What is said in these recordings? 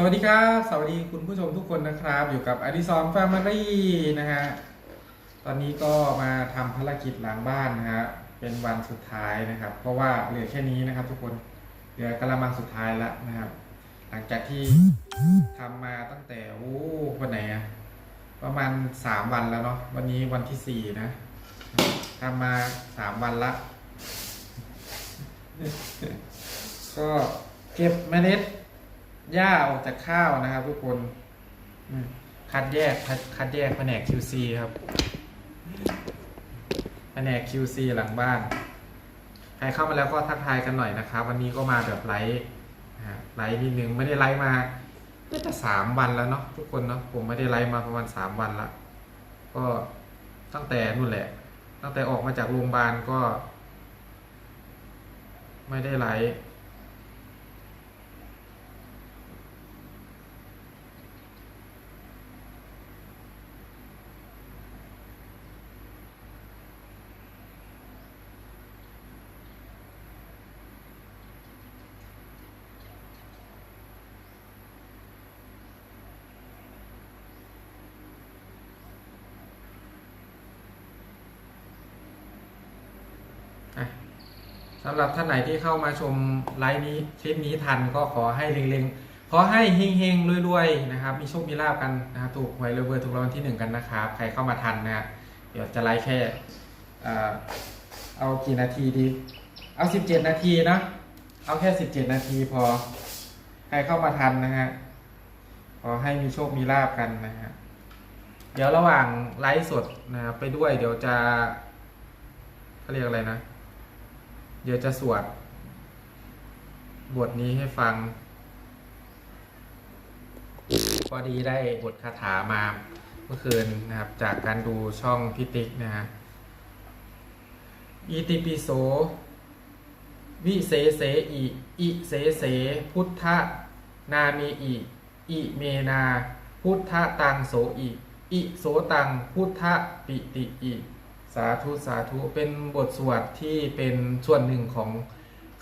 สวัสดีครับ สวัสดีคุณผู้ชมทุกคนนะครับ อยู่กับอดิซอนแฟมิลี่นะฮะ ตอนนี้ก็มาทำภารกิจหลังบ้านนะฮะ เป็นวันสุดท้ายนะครับ เพราะว่าเหลือแค่นี้นะครับ ทุกคน เหลือกระมังสุดท้ายแล้วนะครับ หลังจากที่ทำมาตั้งแต่โอ้วันไหนอะประมาณสามวันแล้วเนาะ วันนี้วันที่สี่นะทำมาสามวันละ ก็เก็บเมล็ด หญ้าออกจากข้าวนะครับ ทุกคนคัดแยกคัดคัดแยกแผนก QC ครับ แผนก QC หลังบ้านใครเข้ามาแล้วก็ทักทายกันหน่อยนะครับ วันนี้ก็มาแบบไลฟ์ไลฟ์นิดนึงไม่ได้ไลฟ์มาน่าจะสามวันแล้วเนาะทุกคนเนาะผมไม่ได้ไลฟ์มาประมาณสามวันละก็ตั้งแต่นู่นแหละ ตั้งแต่ออกมาจากโรงพยาบาลก็ ไม่ได้ไลฟ์ หรับท่านไหนที่เข้ามาชมไลฟ์นี้คลิปนี้ทันก็ขอให้เล็งๆ ขอให้เฮงๆรวยๆนะครับมีโชคมีลาบกันนะครับถูกหวยรวยๆถูกรางวัลที่หนึ่งกันนะครับใครเข้ามาทันนะฮะเดี๋ยวจะไลฟ์แค่เอากี่นาทีดี เอาสิบเจ็ดนาทีนะ เอาแค่สิบเจ็ดนาทีพอ ใครเข้ามาทันนะฮะ ขอให้มีโชคมีลาบกันนะฮะ เดี๋ยวระหว่างไลฟ์สดนะครับไปด้วยเดี๋ยวจะเขาเรียกอะไรนะ เดี๋ยวจะสวด บทนี้ให้ฟัง พอดีได้บทคาถามาเมื่อคืนนะครับ จากการดูช่องพิติกนะฮะอิติปิโส วิเศเสอิอิเสเส พุทธนาเมอิอิเมนา พุทธตังโสอิอิโสตัง พุทธปิติอิ สาธุสาธุเป็นบทสวดที่เป็นส่วนหนึ่งของ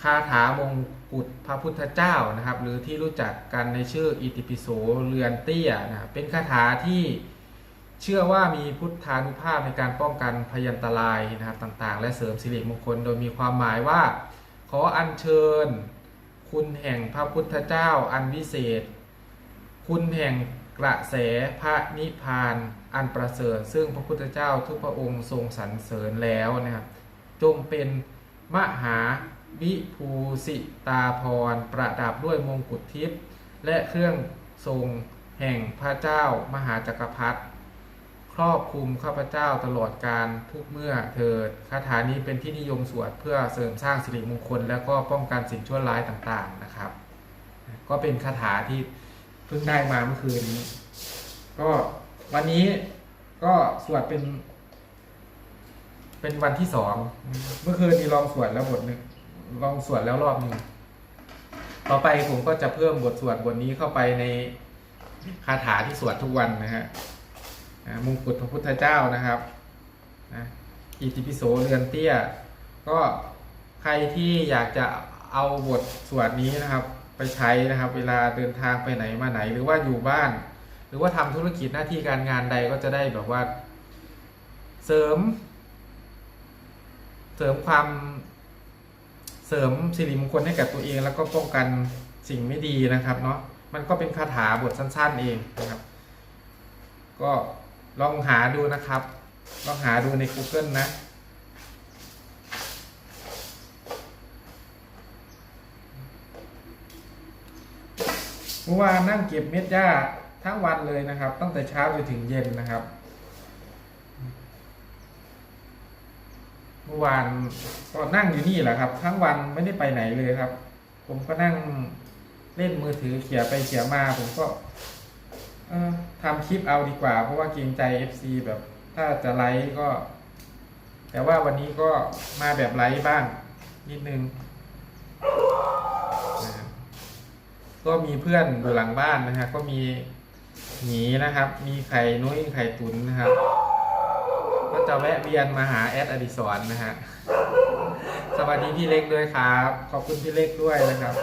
คาถามงกุฎพระพุทธเจ้านะครับ หรือที่รู้จักกันในชื่ออิติปิโสเรือนเตี้ยนะเป็นคาถาที่เชื่อว่ามีพุทธานุภาพในการป้องกันพยันตรายนะครับต่างๆ และเสริมสิริมงคลโดยมีความหมายว่า ขออัญเชิญ คุณแห่งพระพุทธเจ้าอันวิเศษ คุณแห่ง กระแสพระนิพพานอันประเสริฐ ซึ่งพระพุทธเจ้าทุกพระองค์ทรงสรรเสริญแล้วนะครับจงเป็นมหาวิภูสิตาพรประดับด้วยมงกุฎทิพย์และเครื่องทรงแห่งพระเจ้ามหาจักรพรรดิครอบคลุมข้าพเจ้าตลอดการทุกเมื่อเถิดคาถานี้เป็นที่นิยมสวดเพื่อเสริมสร้างสิริมงคล และก็ป้องกันสิ่งชั่วร้ายต่างๆนะครับ ก็เป็นคาถาที่ เพิ่งได้มาเมื่อคืนนี้ ก็วันนี้ก็สวดเป็น เป็นวันที่สองเมื่อคืนนี้ลองสวดแล้วบทหนึ่งลองสวดแล้วรอบหนึ่งต่อไปผมก็จะเพิ่มบทสวดบทนี้เข้าไปในคาถาที่สวดทุกวันนะฮะอ่ามงกุฎพระพุทธเจ้านะครับนะอิติปิโสเรือนเตี้ย ก็ใครที่อยากจะเอาบทสวดนี้นะครับ ไปใช้นะครับ เวลาเดินทางไปไหนมาไหน หรือว่าอยู่บ้าน หรือว่าทำธุรกิจหน้าที่การงานใดก็จะได้แบบว่า เสริม เสริมความเสริมสิริมงคลให้กับตัวเอง แล้วก็ป้องกันสิ่งไม่ดีนะครับเนาะมันก็เป็นคาถาบทสั้น ๆ เองนะครับ ก็ลองหาดูนะครับ ลองหาดูใน Google นะ เมื่อวานนั่งเก็บเม็ดหญ้าทั้งวันเลยนะครับ ตั้งแต่เช้าจนถึงเย็นนะครับ เมื่อวานก็นั่งอยู่นี่แหละครับ ทั้งวันไม่ได้ไปไหนเลยครับ ผมก็นั่งเล่นมือถือเขี่ยไปเขี่ยมา ผมก็ทำคลิปเอาดีกว่า เพราะว่าเกรงใจ FC แบบ ถ้าจะไลฟ์ก็ แต่ว่าวันนี้ก็มาแบบไลฟ์บ้างนิดนึง ก็มีเพื่อนอยู่หลังบ้านนะฮะก็มีหมีนะครับ มีไข่นุ้ยไข่ตุ๋นนะครับ ก็จะแวะเวียนมาหาแอดอดิสรนะฮะสวัสดีพี่เล็กด้วยครับ ขอบคุณพี่เล็กด้วยนะครับ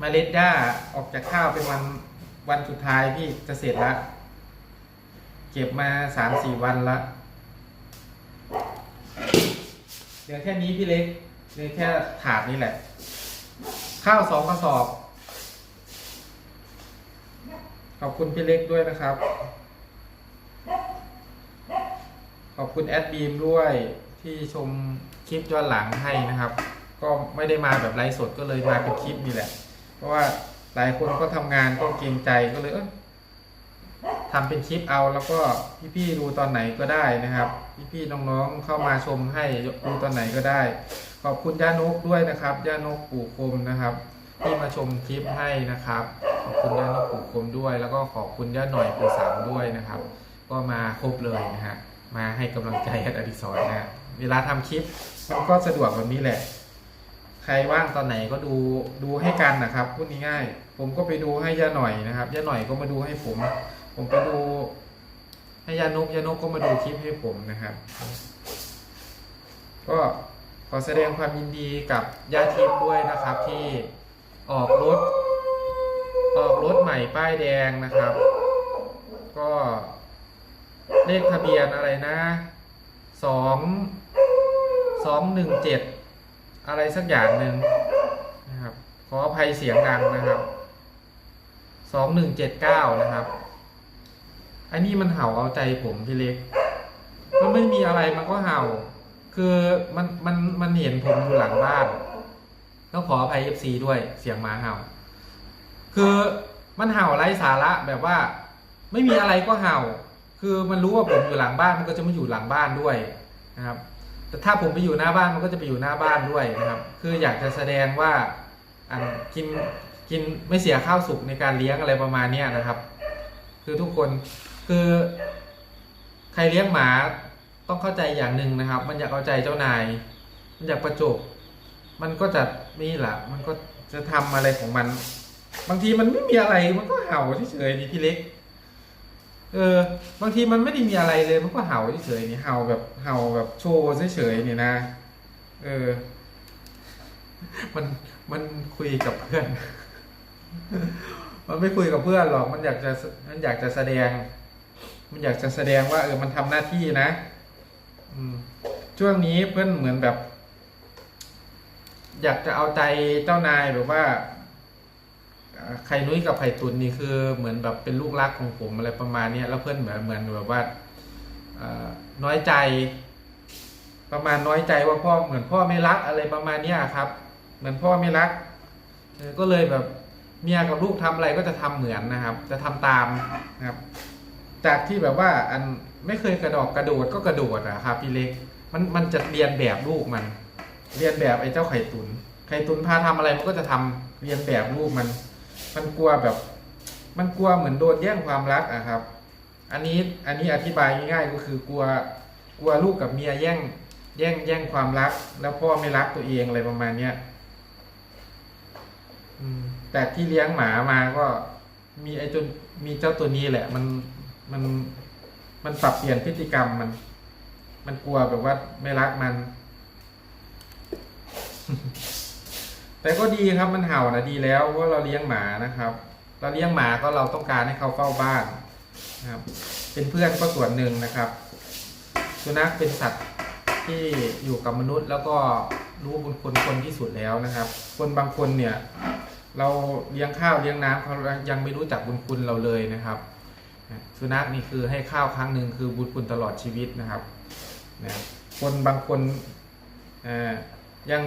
เมล็ดหญ้าออกจากข้าวเป็นวันวันสุดท้ายพี่จะเสร็จละเก็บมาสามสี่วันละเหลือแค่นี้พี่เล็ก เหลือแค่ถาดนี้แหละ ข้าวสองกระสอบ ขอบคุณพี่เล็กด้วยนะครับ ขอบคุณแอดบีมด้วยที่ชมคลิปย้อนหลังให้นะครับ ก็ไม่ได้มาแบบไลฟ์สดก็เลยมาเป็นคลิปนี่แหละ เพราะว่าหลายคนก็ทำงานก็เกรงใจก็เลยเออ ทำเป็นคลิปเอาแล้วก็พี่ๆดูตอนไหนก็ได้นะครับ พี่ๆน้องๆเข้ามาชมให้ดูตอนไหนก็ได้ ขอบคุณย่านกด้วยนะครับย่านกปู่คมนะครับ ที่มาชมคลิปให้นะครับ ขอบคุณย่านกปู่คมด้วย แล้วก็ขอบคุณย่าหน่อยปู่สามด้วยนะครับ ก็มาครบเลยนะฮะมาให้กำลังใจแอดอดิศรนะเวลาทำคลิปมันก็สะดวกแบบนี้แหละ ใครว่างตอนไหนก็ดูดูให้กันนะครับพูดง่ายๆผมก็ไปดูให้ย่าหน่อยนะครับย่าหน่อยก็มาดูให้ผม ผมไปดูให้ยานุกยานุกก็มาดูคลิปให้ผมนะครับ ก็ขอแสดงความยินดีกับญาทิพย์ด้วยนะครับ ที่ออกรถ ออกรถใหม่ป้ายแดงนะครับ ก็เลขทะเบียนอะไรนะสองสองหนึ่งเจ็ดอะไรสักอย่างหนึ่งนะครับ ขออภัยเสียงดังนะครับสองหนึ่งเจ็ดเก้านะครับ ไอันนี้มันเห่าเอาใจผมพี่เล็ก มันไม่มีอะไรมันก็เห่า คือมันมันมันเห็นผมอยู่หลังบ้านต้องขออภัยเอฟซีด้วยเสียงหมาเห่า คือมันเห่าไร้สาระแบบว่า ไม่มีอะไรก็เห่า คือมันรู้ว่าผมอยู่หลังบ้านมันก็จะมาอยู่หลังบ้านด้วยนะครับ แต่ถ้าผมไปอยู่หน้าบ้านมันก็จะไปอยู่หน้าบ้านด้วยนะครับ คืออยากจะแสดงว่าอันกินกินไม่เสียข้าวสุกในการเลี้ยงอะไรประมาณเนี้ยนะครับ คือทุกคน คือใครเลี้ยงหมาต้องเข้าใจอย่างหนึ่งนะครับ มันอยากเอาใจเจ้านาย มันอยากประจบ มันก็จะนี่แหละมันก็จะทำอะไรของมัน บางทีมันไม่มีอะไรมันก็เห่าเฉยๆนี่พี่เล็ก เออ บางทีมันไม่ได้มีอะไรเลย มันก็เห่าเฉยๆนี่เห่าแบบเห่าแบบโชว์เฉยๆนี่นะ เออ มันมันคุยกับเพื่อน มันไม่คุยกับเพื่อนหรอก มันอยากจะมันอยากจะแสดง มันอยากจะแสดงว่าเออมันทำหน้าที่นะ อืมช่วงนี้เพื่อนเหมือนแบบ อยากจะเอาใจเจ้านายแบบว่าอ่าไข่นุ้ยกับไข่ตุนนี่คือเหมือนแบบเป็นลูกรักของผมอะไรประมาณเนี้ยแล้วเพื่อนเหมือนเหมือนแบบว่าน้อยใจ ประมาณน้อยใจว่าพ่อเหมือนพ่อไม่รักอะไรประมาณเนี้ยครับ เหมือนพ่อไม่รักก็เลยแบบเมียกับลูกทำอะไรก็จะทำเหมือนนะครับ จะทำตามนะครับ จากที่แบบว่าอันไม่เคยกระดอกกระโดดก็กระโดดอะครับพี่เล็ก มันมันจะเรียนแบบลูกมัน เรียนแบบไอ้เจ้าไข่ตุน ไข่ตุนพาทำอะไรมันก็จะทำเรียนแบบลูกมัน มันกลัวแบบ มันกลัวเหมือนโดนแย่งความรักอะครับ อันนี้อันนี้อธิบายง่ายๆก็คือกลัวกลัวลูกกับเมียแย่ง แย่งแย่งความรัก แล้วพ่อไม่รักตัวเองอะไรประมาณเนี้ยแต่ที่เลี้ยงหมามาก็มีไอ้จนมีเจ้าตัวนี้แหละ มัน มันมันปรับเปลี่ยนพฤติกรรมมัน มันกลัวแบบว่าไม่รักมัน แต่ก็ดีครับมันเห่านะดีแล้วเพราเราเลี้ยงหมานะครับ เราเลี้ยงหมาก็เราต้องการให้เขาเฝ้าบ้านนะครับ เป็นเพื่อนก็ส่วนหนึ่งนะครับสุนัขเป็นสัตว์ที่อยู่กับมนุษย์ แล้วก็รู้บุญคุณคนที่สุดแล้วนะครับ คนบางคนเนี่ย เราเลี้ยงข้าวเลี้ยงน้ำเขายังไม่รู้จักบุญคุณเราเลยนะครับ สุนัขนี่คือให้ข้าวครั้งหนึ่งคือบุญคุณตลอดชีวิตนะครับนะคนบางคนยัง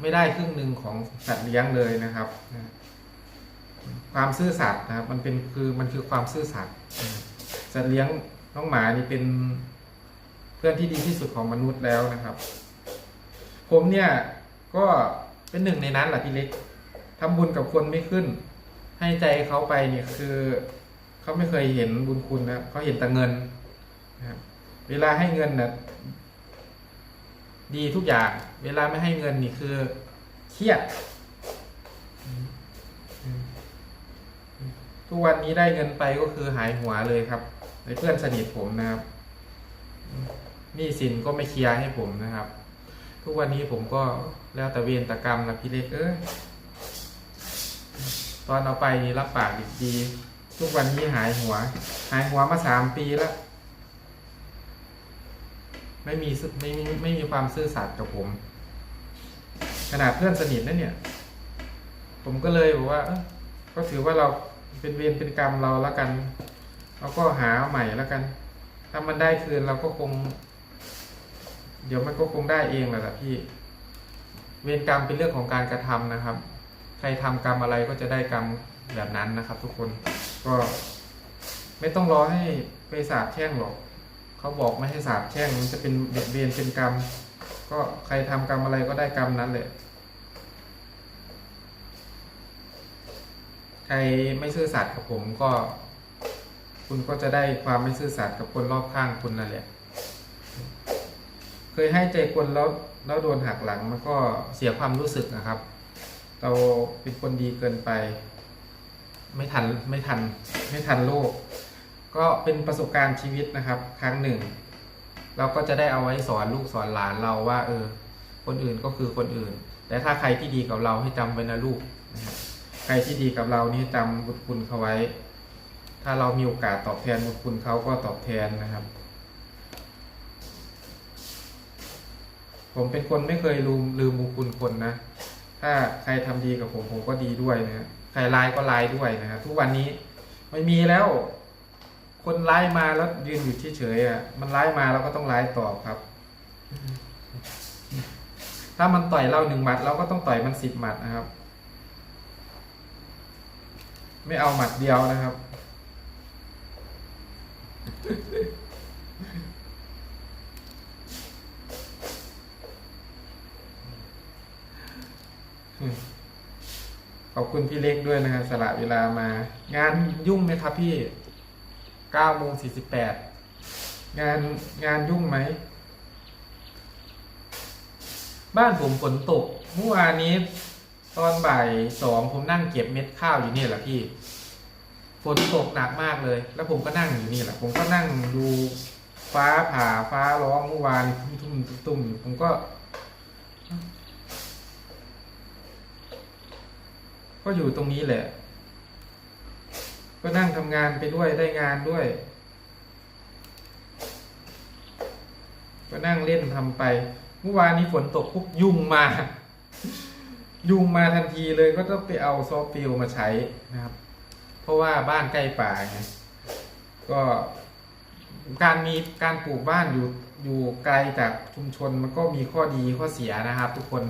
ไม่ได้ครึ่งหนึ่งของสัตว์เลี้ยงเลยนะครับนะความซื่อสัตย์นะครับมันเป็นคือมันคือความซื่อสัตย์สัตว์เลี้ยงน้องหมานี่เป็นเพื่อนที่ดีที่สุดของมนุษย์แล้วนะครับ ผมเนี่ยก็เป็นหนึ่งในนั้นแหละพี่เล็กทำบุญกับคนไม่ขึ้น ให้ใจเขาไปเนี่ยคือ เขาไม่เคยเห็นบุญคุณนะเขาเห็นแต่เงินนะครับเวลาให้เงินนะดีทุกอย่าง เวลาไม่ให้เงินนี่คือเครียด ทุกวันนี้ได้เงินไปก็คือหายหัวเลยครับในเพื่อนสนิทผมนะครับนี่สินก็ไม่เคลียร์ให้ผมนะครับ ทุกวันนี้ผมก็แล้วแต่เวรต่กรรมนะพี่เล็กเอ้ยตอนเอาไปนี่รับปากดี ทุกวันนี้หายหัว หายหัวมาสามปีแล้ว ไม่มีไม่มีไม่มีความซื่อสัตย์กับผม ขนาดเพื่อนสนิทนั่นเนี่ย ผมก็เลยบอกว่าก็ถือว่าเราเป็นเวรเป็นกรรมเราแล้วกันเราก็หาใหม่แล้วกัน ถ้ามันได้คืนเราก็คง เดี๋ยวมันก็คงได้เองแหละละพี่ เวรกรรมเป็นเรื่องของการกระทำนะครับ ใครทำกรรมอะไรก็จะได้กรรมแบบนั้นนะครับทุกคน ก็ไม่ต้องรอให้ไปสาบแช่งหรอก เขาบอกไม่ให้สาบแช่งมันจะเป็นเวรเวียนเป็นกรรม ก็ใครทำกรรมอะไรก็ได้กรรมนั้นแหละใครไม่ซื่อสัตย์กับผมก็ คุณก็จะได้ความไม่ซื่อสัตย์กับคนรอบข้างคุณนั่นแหละ เคยให้ใจคนแล้วแล้วโดนหักหลังมันก็เสียความรู้สึกนะครับ เราเป็นคนดีเกินไป ไม่ทันไม่ทันไม่ทันโลก ก็เป็นประสบการณ์ชีวิตนะครับ ครั้งหนึ่ง เราก็จะได้เอาไว้สอนลูกสอนหลานเราว่า เออ คนอื่นก็คือคนอื่น แต่ถ้าใครที่ดีกับเราให้จำไว้นะลูกใครที่ดีกับเรานี่จำบุญคุณเขาไว้ ถ้าเรามีโอกาสตอบแทนบุญคุณเขาก็ตอบแทนนะครับ ผมเป็นคนไม่เคยลืมลืมบุญคุณคนนะ ถ้าใครทำดีกับผมผมก็ดีด้วยนะ ครร้ายก็ร้ายด้วยนะครับทุกวันนี้ไม่มีแล้ว คนร้ายมาแล้วยืนอยู่เฉยๆอะมันร้ายมาเราก็ต้องร้ายตอบครับ ถ้ามันต่อยเราหนึ่งหมัด เราก็ต้องต่อยมันสิบหมัดนะครับ ไม่เอาหมัดเดียวนะครับ ขอบคุณพี่เล็กด้วยนะครับสละเวลามา งานยุ่งไหมครับพี่เก้าโมงสี่สิบแปดงานงานยุ่งไหม บ้านผมฝนตกเมื่อวานนี้ ตอนบ่ายสองผมนั่งเก็บเม็ดข้าวอยู่นี่แหละพี่ฝนตกหนักมากเลย แล้วผมก็นั่งอยู่นี่แหละ ผมก็นั่งดูฟ้าผ่าฟ้าร้องเมื่อวานทุ่มๆตุ้มๆผมก็ ก็อยู่ตรงนี้แหละ ก็นั่งทำงานไปด้วยได้งานด้วย ก็นั่งเล่นทำไปเมื่อวานนี้ฝนตกปุ๊บยุ่งมา ยุ่งมาทันทีเลยก็ต้องไปเอาซอฟต์ฟิลมาใช้นะครับ เพราะว่าบ้านใกล้ป่าไงก็การมีการปลูกบ้านอยู่อยู่ไกลจากชุมชนมันก็มีข้อดีข้อเสียนะครับ ทุกคน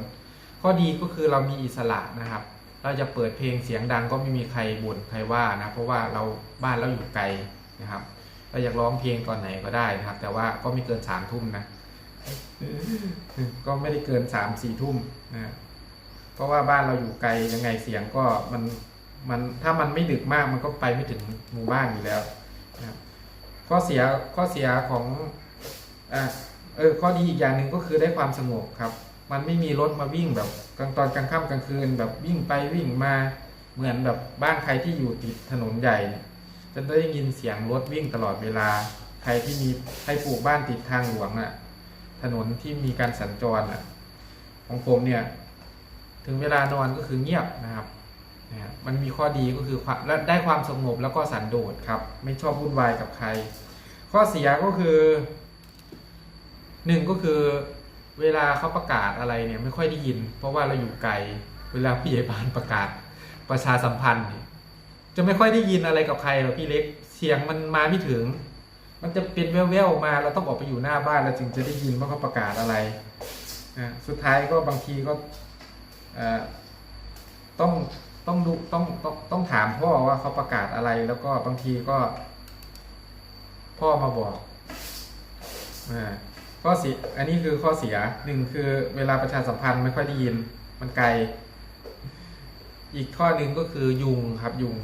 ข้อดีก็คือเรามีอิสระนะครับ เราจะเปิดเพลงเสียงดังก็ไม่มีใครบ่นใครว่านะเพราะว่าเราบ้านเราอยู่ไกลนะครับเราอยากร้องเพลงตอนไหนก็ได้นะครับ แต่ว่าก็ไม่เกินสามทุ่มนะก็ไม่ได้เกินสามสี่ทุ่มนะเพราะว่าบ้านเราอยู่ไกลยังไงเสียงก็มันมันถ้ามันไม่ดึกมากมันก็ไปไม่ถึงหมู่บ้านอยู่แล้วนะข้อเสียข้อเสียของอะเออข้อดีอีกอย่างหนึ่งก็คือได้ความสงบครับ มันไม่มีรถมาวิ่งแบบ กลางตอนกลางค่ำกลางคืนแบบวิ่งไปวิ่งมาเหมือนแบบบ้านใครที่อยู่ติดถนนใหญ่เนี่ยจะได้ยินเสียงรถวิ่งตลอดเวลา ใครที่มีใครปลูกบ้านติดทางหลวงน่ะ ถนนที่มีการสัญจรอะ ของผมเนี่ย ถึงเวลานอนก็คือเงียบนะครับนะมันมีข้อดีก็คือความและได้ความสงบแล้วก็สันโดษครับ ไม่ชอบวุ่นวายกับใคร ข้อเสียก็คือหนึ่งก็คือ เวลาเขาประกาศอะไรเนี่ยไม่ค่อยได้ยิน เพราะว่าเราอยู่ไกล เวลาผู้ใหญ่บ้านประกาศประชาสัมพันธ์เนี่ยจะไม่ค่อยได้ยินอะไรกับใครหรอกพี่เล็กเสียงมันมาไม่ถึง มันจะเป็นแว่วๆมาเราต้องออกไปอยู่หน้าบ้านเราจึงจะได้ยินว่าเขาประกาศอะไรนะสุดท้ายก็บางทีก็เออต้องต้องดูต้องต้องต้องถามพ่อว่าเขาประกาศอะไรแล้วก็บางทีก็ พ่อมาบอกอ่า ข้อเสียอันนี้คือข้อเสียหนึ่งคือเวลาประชาสัมพันธ์ไม่ค่อยได้ยิน มันไกล อีกข้อหนึ่งก็คือยุงครับยุง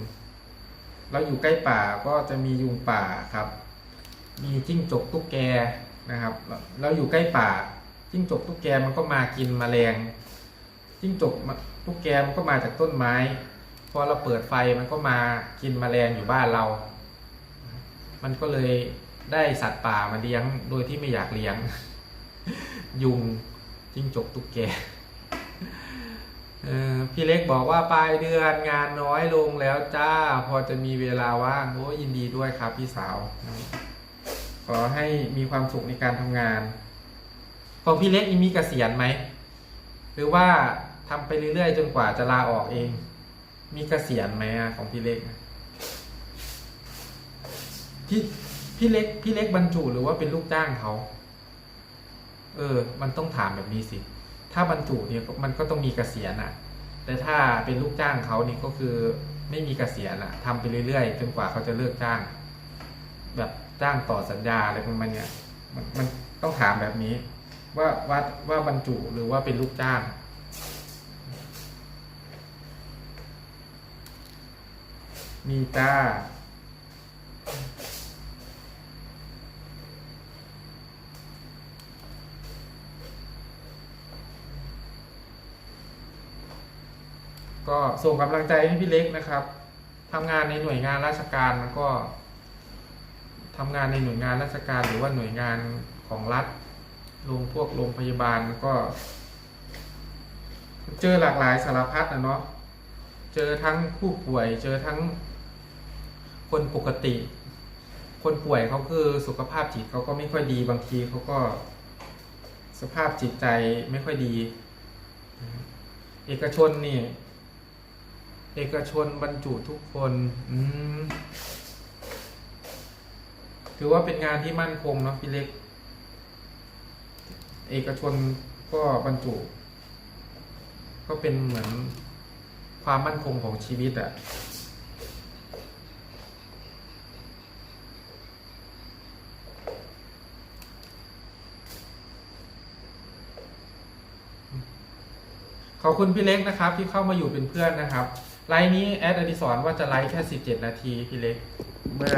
เราอยู่ใกล้ป่าก็จะมียุงป่าครับ มีจิ้งจกตุ๊กแกนะครับ เราอยู่ใกล้ป่า จิ้งจกตุ๊กแกมันก็มากินแมลง จิ้งจกตุ๊กแกมันก็มาจากต้นไม้ พอเราเปิดไฟมันก็มากินแมลงอยู่บ้านเรา มันก็เลย ได้สัตว์ป่ามาเลี้ยงโดยที่ไม่อยากเลี้ยง ยุงจิ้งจกตุ๊กแกพี่เล็กบอกว่าปลายเดือนงานน้อยลงแล้วจ้า พอจะมีเวลาว่างโอ้ยินดีด้วยครับพี่สาว ขอให้มีความสุขในการทำงานของพี่เล็กมีเกษียณไหม หรือว่าทำไปเรื่อยๆ จนกว่าจะลาออกเอง มีเกษียณไหมของพี่เล็กอะ พี่เล็กพี่เล็กบรรจุหรือว่าเป็นลูกจ้างเขา เออ มันต้องถามแบบนี้สิ ถ้าบรรจุเนี่ยมันก็ต้องมีเกษียณอะแต่ถ้าเป็นลูกจ้างเขานี่ก็คือไม่มีเกษียณอะทำไปเรื่อยๆจนกว่าเขาจะเลิกจ้าง แบบจ้างต่อสัญญาอะไรประมาณเนี้ยมันมันต้องถามแบบนี้ ว่าว่าว่าบรรจุหรือว่าเป็นลูกจ้างมีจ้า ก็ ส่งกำลังใจให้พี่เล็กนะครับทำงานในหน่วยงานราชการมันก็ทำงานในหน่วยงานราชการหรือว่าหน่วยงานของรัฐโรงพวกโรงพยาบาลก็ เจอหลากหลายสารพัดนะเนาะเจอทั้งผู้ป่วย เจอทั้งคนปกติ คนป่วยเขาคือสุขภาพจิตเขาก็ไม่ค่อยดีบางทีเขาก็สภาพจิตใจไม่ค่อยดี เอกชนนี่ เอกชนบรรจุทุกคนอืมถือว่าเป็นงานที่มั่นคงเนาะพี่เล็ก เอกชนก็บรรจุ ก็เป็นเหมือนความมั่นคงของชีวิตอะขอบคุณพี่เล็กนะครับ ที่เข้ามาอยู่เป็นเพื่อนนะครับ ไลน์นี้แอดอดิสรว่าจะไลฟ์แค่ 17 นาทีพี่เล็ก เมื่อ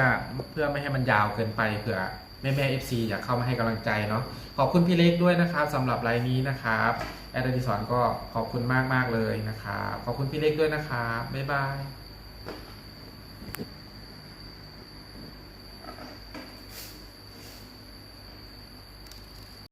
เพื่อไม่ให้มันยาวเกินไปเผื่อแม่แม่เอฟซีอยากเข้ามาให้กำลังใจเนาะขอบคุณพี่เล็กด้วยนะครับสำหรับไลน์นี้นะครับแอดอดิสรก็ขอบคุณมากมากๆเลยนะครับขอบคุณพี่เล็กด้วยนะครับบ๊ายบาย